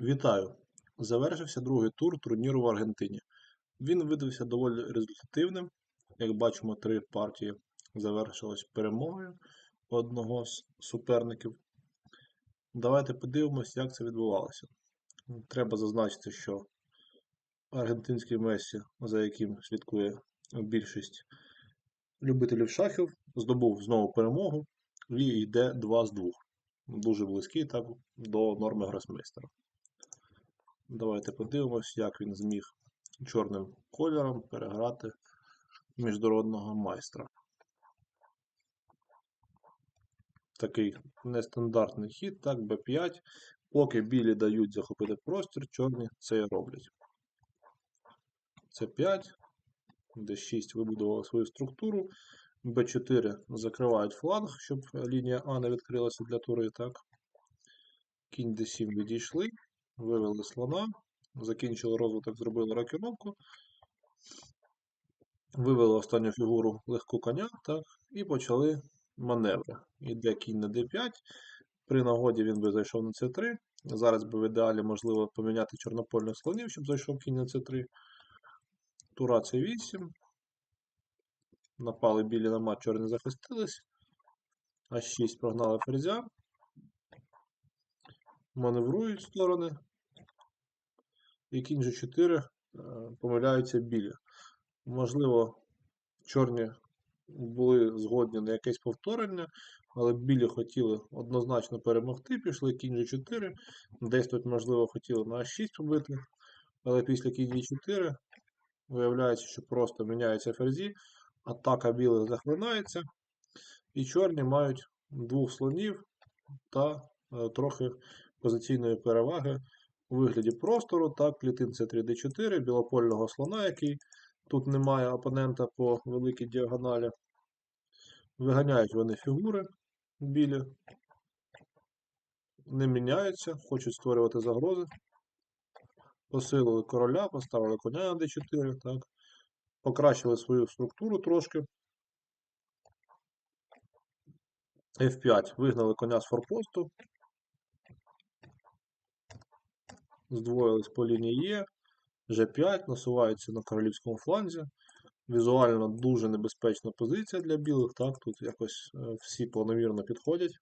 Вітаю! Завершився другий тур турніру в Аргентині. Він видався доволі результативним. Як бачимо, три партії завершились перемогою одного з суперників. Давайте подивимось, як це відбувалося. Треба зазначити, що аргентинський Мессі, за яким слідкує більшість любителів шахів, здобув знову перемогу і йде 2 з 2. Дуже близький так, до норми гросмейстера. Давайте подивимось, як він зміг чорним кольором переграти міжнародного майстра. Такий нестандартний хід, так, Б5. Поки білі дають захопити простір, чорні це і роблять. С5, Д6 вибудували свою структуру. Б4 закривають фланг, щоб лінія А не відкрилася для тури. так. Кінь Д7 відійшли, вивели слона, закінчили розвиток, зробили рокіровку, вивели останню фігуру легку коня, так, і почали маневри. Іде кінь на d5. При нагоді він би зайшов на c3. Зараз би в ідеалі можливо поміняти чорнопольних слонів, щоб зайшов кінь на c3. Тура c8. Напали білі на мат, чорні захистились. А6 прогнали ферзя. Маневрують сторони. І кінь G4 помиляються білі. Можливо, чорні були згодні на якесь повторення, але білі хотіли однозначно перемогти, пішли кінь G4. Десь тут, можливо, хотіли на А6 побити, але після кінь G4 виявляється, що просто міняються ферзі, атака білих захлинається, і чорні мають двох слонів та е, трохи позиційної переваги у вигляді простору, так, клітин c 3 d4, білопольного слона, який тут немає опонента по великій діагоналі. Виганяють вони фігури білі, не міняються, хочуть створювати загрози. Посилили короля, поставили коня на d4, так. Покращили свою структуру трошки. F5 вигнали коня з форпосту. Здвоїлись по лінії Е. G5 насуваються на королівському фланзі. Візуально дуже небезпечна позиція для білих. Так, тут якось е, всі планомірно підходять.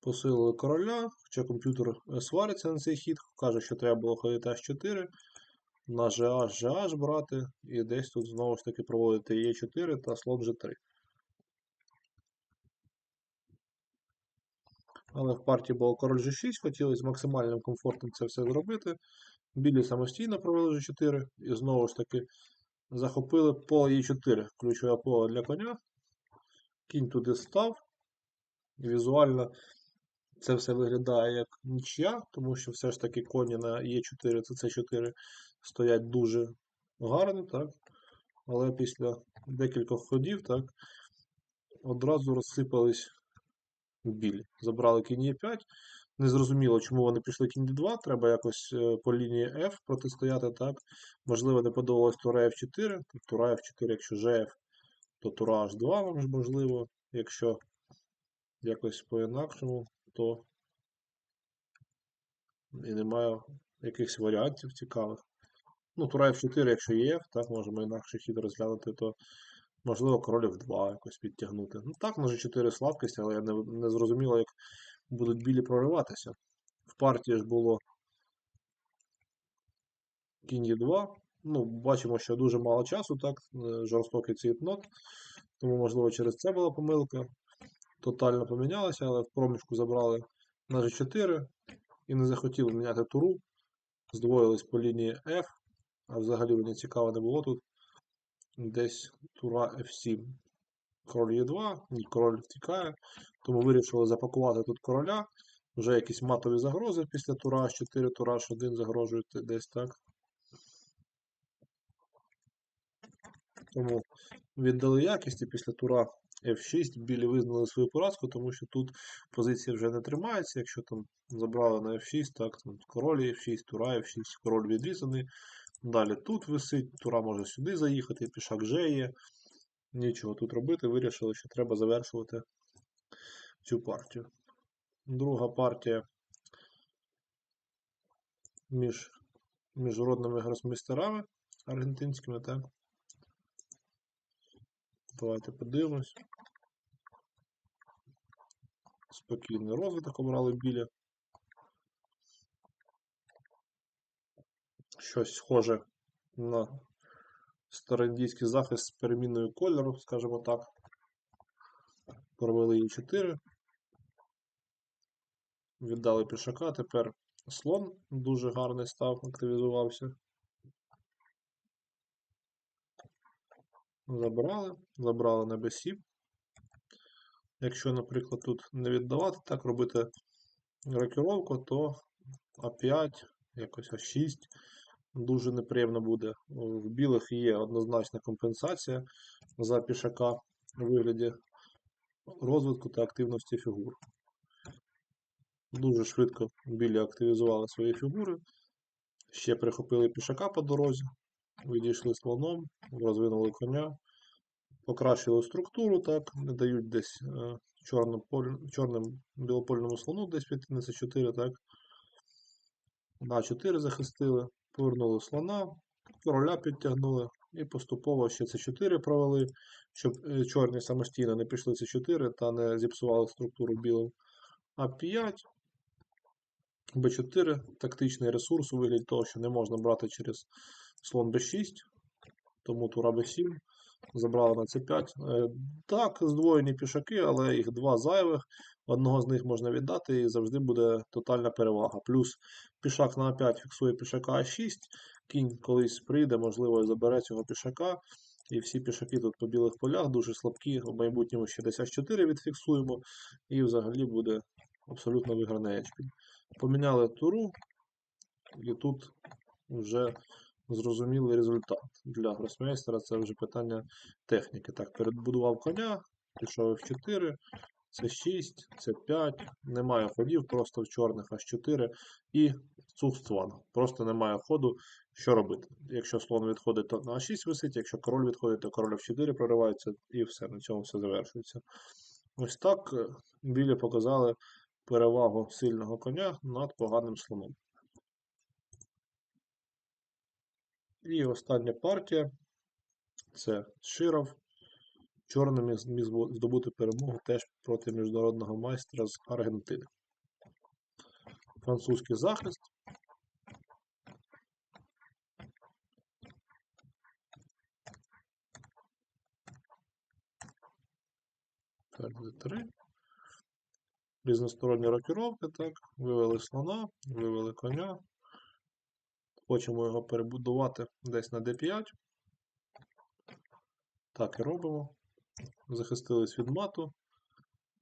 Посилили короля, хоча комп'ютер е, свариться на цей хід, каже, що треба було ходити H4, на GH, GH брати, і десь тут знову ж таки проводити Е4 та слон G3. Але в партії було король G6, хотіли з максимальним комфортом це все зробити. Білі самостійно провели G4 і знову ж таки захопили поле Е4, ключове поле для коня. Кінь туди став. Візуально це все виглядає як нічия, тому що все ж таки коні на Е4 та С4 стоять дуже гарно, так? але після декількох ходів так, одразу розсипались білі. Забрали кінь Е5. Незрозуміло, чому вони пішли кінь d2, треба якось е, по лінії F протистояти, так? Можливо, не подобалось тура F4, тура F4, якщо GF, то тура H2, можливо, якщо якось по-інакшому, то і немає якихось варіантів цікавих. Ну, тура F4, якщо є так, можемо інакше хід розглянути, то можливо король F2 якось підтягнути. Ну так, на G4 слабкість, але я не, не зрозуміло, як будуть білі прориватися. В партії ж було кінь Е2. Ну, бачимо, що дуже мало часу, так, е, жорстокий цейтнот, тому, можливо, через це була помилка. Тотально помінялося, але в проміжку забрали на G4 і не захотіли міняти туру. Здвоїлись по лінії F, а взагалі мені цікаво не було тут. Десь тура F7. Король Е2, ні, король втікає, тому вирішили запакувати тут короля. Вже якісь матові загрози після тура H4, тура H1 загрожують десь так. Тому віддали якість і після тура F6 білі визнали свою поразку, тому що тут позиція вже не тримається. Якщо там забрали на F6, так, там король F6, тура F6, король відрізаний. Далі тут висить, тура може сюди заїхати, пішак G є. Нічого тут робити, вирішили, що треба завершувати цю партію. Друга партія між міжнародними гросмейстерами аргентинськими, так? Давайте подивимось. Спокійний розвиток обрали біля. Щось схоже на староіндійський захист з перемінною кольору, скажімо так. Провели її 4. Віддали пішака. Тепер слон дуже гарний став, активізувався. Забрали, забрали на b7. Якщо, наприклад, тут не віддавати, так робити рокіровку, то А5, якось А6 дуже неприємно буде. В білих є однозначна компенсація за пішака у вигляді розвитку та активності фігур. Дуже швидко білі активізували свої фігури. Ще прихопили пішака по дорозі, відійшли слоном, розвинули коня, покращили структуру, так, не дають десь е, чорним, чорним білопольному слону десь піти на С4, так. На 4 захистили, повернули слона, короля підтягнули і поступово ще С4 провели, щоб е, чорні самостійно не пішли С4 та не зіпсували структуру білим. А5, Б4 тактичний ресурс у вигляді того, що не можна брати через слон Б6, тому тура Б7 забрали на С5. Е, Так, здвоєні пішаки, але їх два зайвих. Одного з них можна віддати і завжди буде тотальна перевага. Плюс пішак на А5 фіксує пішака А6, кінь колись прийде, можливо, і забере цього пішака. І всі пішаки тут по білих полях дуже слабкі. В майбутньому ще H4 відфіксуємо, і взагалі буде абсолютно виграний HP. Поміняли туру, і тут вже зрозумілий результат. Для гросмейстера це вже питання техніки. Так, передбудував коня, пішов F4, це 6, це 5, немає ходів, просто в чорних аж 4 і цугстван. Просто немає ходу, що робити. Якщо слон відходить, то на А6 висить, якщо король відходить, то король F4 проривається і все, на цьому все завершується. Ось так е, білі показали перевагу сильного коня над поганим слоном. І остання партія це Широв. Чорними зміг здобути перемогу теж проти міжнародного майстра з Аргентини. Французький захист. Ферзь 3. Різносторонні рокіровки, так. Вивели слона, вивели коня. Хочемо його перебудувати десь на d5. Так і робимо. Захистились від мату.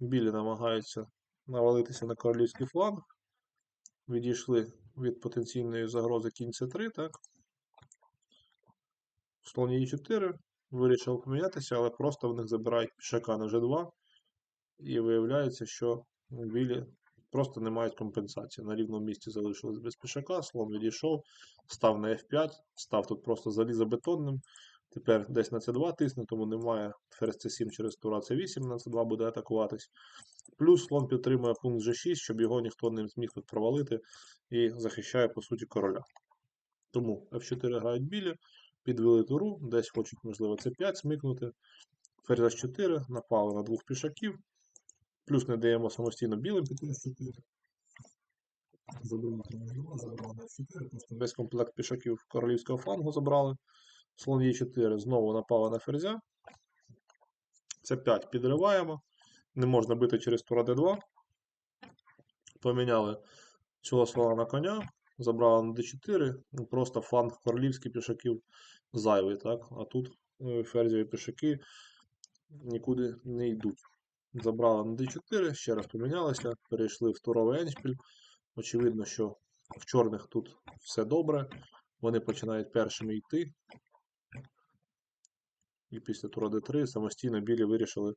Білі намагаються навалитися на королівський фланг. Відійшли від потенційної загрози кінь c3, так. Слон e4. Вирішив помінятися, але просто в них забирають пішака на g2. І виявляється, що білі просто не мають компенсації. На рівному місці залишились без пішака, слон відійшов, став на F5, став тут просто залізобетонним. Тепер десь на C2 тисне, тому немає ферзь C7 через тура C8 на C2 буде атакуватись. Плюс слон підтримує пункт G6, щоб його ніхто не зміг тут провалити і захищає, по суті, короля. Тому F4 грають білі, підвели туру, десь хочуть, можливо, C5 смикнути. Ферзь H4, напали на двох пішаків. Плюс не даємо самостійно білим піти на 4. Забрали тренажера, забрали на 4, просто весь комплект пішаків королівського флангу забрали. Слон Е4 знову напали на ферзя. Це 5 підриваємо. Не можна бити через тура d2. Поміняли цього слона на коня, забрали на d4. Ну, Просто фланг королівських пішаків зайвий. так? А тут е, ферзові пішаки нікуди не йдуть. Забрали на d4, ще раз помінялися, перейшли в туровий еншпіль. Очевидно, що в чорних тут все добре. Вони починають першими йти. І після тура d3 самостійно білі вирішили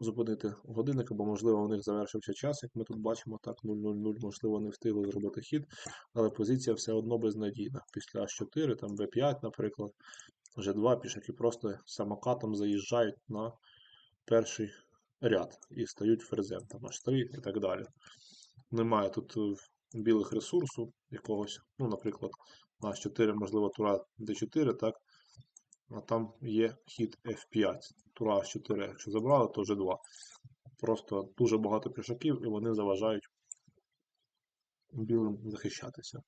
зупинити годинник, бо, можливо, у них завершився час, як ми тут бачимо, так, 0-0-0, можливо, не встигли зробити хід, але позиція все одно безнадійна. Після H4, там B5, наприклад, G2 пішаки просто самокатом заїжджають на перший ряд і стають ферзем, там H3 і так далі. Немає тут е, білих ресурсу якогось. Ну, наприклад, на H4, можливо, тура D4, так? А там є хід F5. Тура H4, якщо забрали, то G2. Просто дуже багато пішаків, і вони заважають білим захищатися.